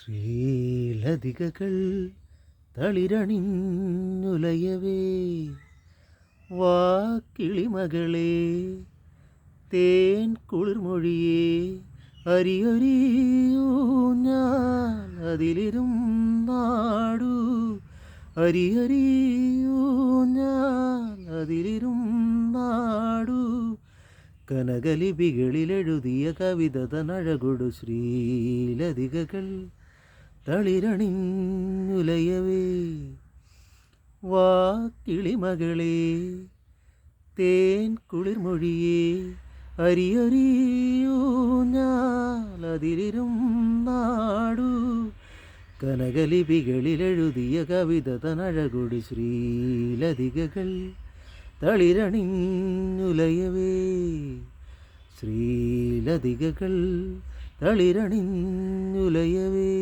ശ്രീലതികകൾ തളിരണിഞ്ഞുലയവേ വാക്കിളിമകളെ തേൻ കുളിർമൊഴിയേ അരിയൊരിയൂ ഞാൻ അതിലിരും നാടു അരിയറിയൂ ഞാൻ അതിലിരും നാടു കനകലിപികളിലെഴുതിയ കവിത തനഴകൊടു ശ്രീലതികകൾ തളിരണിഞ്ഞുലയവേ വാക്കിളിമകളേ തേൻ കുളിർമൊഴിയേ അരിയറിയൂ ഞാൻ അതിലിരും നാടു. കനകലിപികളിലെഴുതിയ കവിത തനഴകൊടു ശ്രീലതികകൾ തളിരണിഞ്ഞുലയവേ ശ്രീലതികകൾ തളിരണിഞ്ഞുലയവേ.